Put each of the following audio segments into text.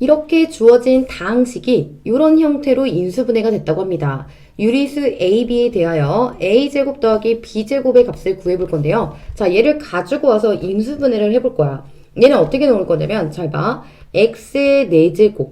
이렇게 주어진 다항식이 이런 형태로 인수분해가 됐다고 합니다. 유리수 AB에 대하여 A제곱 더하기 B제곱의 값을 구해볼 건데요. 자, 얘를 가지고 와서 인수분해를 해볼 거야. 얘는 어떻게 놓을 거냐면, 잘 봐. X의 4제곱.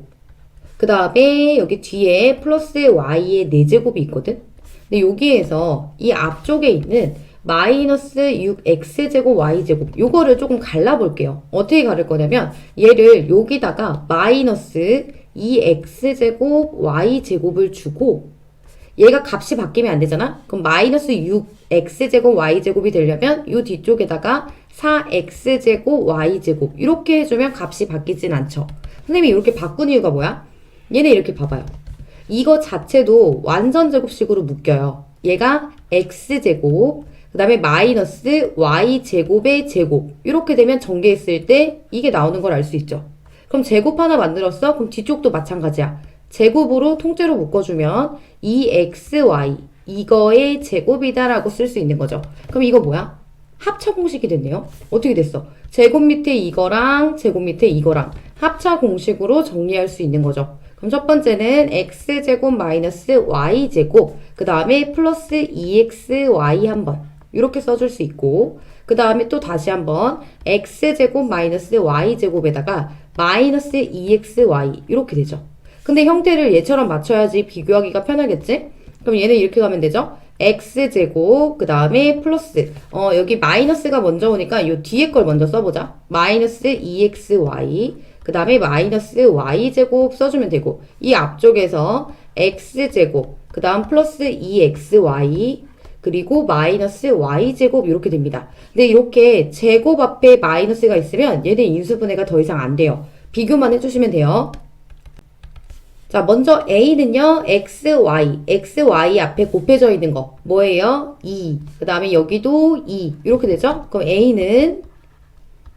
그 다음에 여기 뒤에 플러스 Y의 4제곱이 있거든? 근데 여기에서 이 앞쪽에 있는 마이너스 6x제곱 y제곱 요거를 조금 갈라볼게요. 어떻게 가를 거냐면 얘를 여기다가 마이너스 2x제곱 y제곱을 주고 얘가 값이 바뀌면 안 되잖아? 그럼 마이너스 6x제곱 y제곱이 되려면 요 뒤쪽에다가 4x제곱 y제곱 이렇게 해주면 값이 바뀌진 않죠. 선생님이 이렇게 바꾼 이유가 뭐야? 얘네 이렇게 봐봐요. 이거 자체도 완전 제곱식으로 묶여요. 얘가 x제곱, 그 다음에 마이너스 y제곱의 제곱. 이렇게 되면 전개했을 때 이게 나오는 걸 알 수 있죠. 그럼 제곱 하나 만들었어? 그럼 뒤쪽도 마찬가지야. 제곱으로 통째로 묶어주면 2xy 이거의 제곱이다라고 쓸 수 있는 거죠. 그럼 이거 뭐야? 합차 공식이 됐네요. 어떻게 됐어? 제곱 밑에 이거랑 제곱 밑에 이거랑 합차 공식으로 정리할 수 있는 거죠. 그럼 첫 번째는 x제곱 마이너스 y제곱 그 다음에 플러스 2xy 한번 이렇게 써줄 수 있고 그 다음에 또 다시 한번 x제곱 마이너스 y제곱에다가 마이너스 2xy 이렇게 되죠. 근데 형태를 얘처럼 맞춰야지 비교하기가 편하겠지? 그럼 얘는 이렇게 가면 되죠? x제곱 그 다음에 플러스 어 여기 마이너스가 먼저 오니까 이 뒤에 걸 먼저 써보자 마이너스 2xy 그 다음에 마이너스 y제곱 써주면 되고 이 앞쪽에서 x제곱 그 다음 플러스 2xy 그리고 마이너스 y제곱 이렇게 됩니다. 근데 이렇게 제곱 앞에 마이너스가 있으면 얘네 인수분해가 더 이상 안 돼요. 비교만 해주시면 돼요. 자, 먼저 A는요, X, Y. X, Y 앞에 곱해져 있는 거. 뭐예요? 2. 그 다음에 여기도 2. 이렇게 되죠? 그럼 A는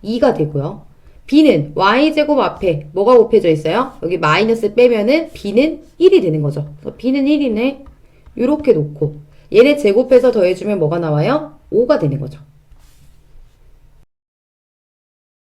2가 되고요. B는 Y제곱 앞에 뭐가 곱해져 있어요? 여기 마이너스 빼면은 B는 1이 되는 거죠. 그래서 B는 1이네. 이렇게 놓고. 얘네 제곱해서 더해주면 뭐가 나와요? 5가 되는 거죠.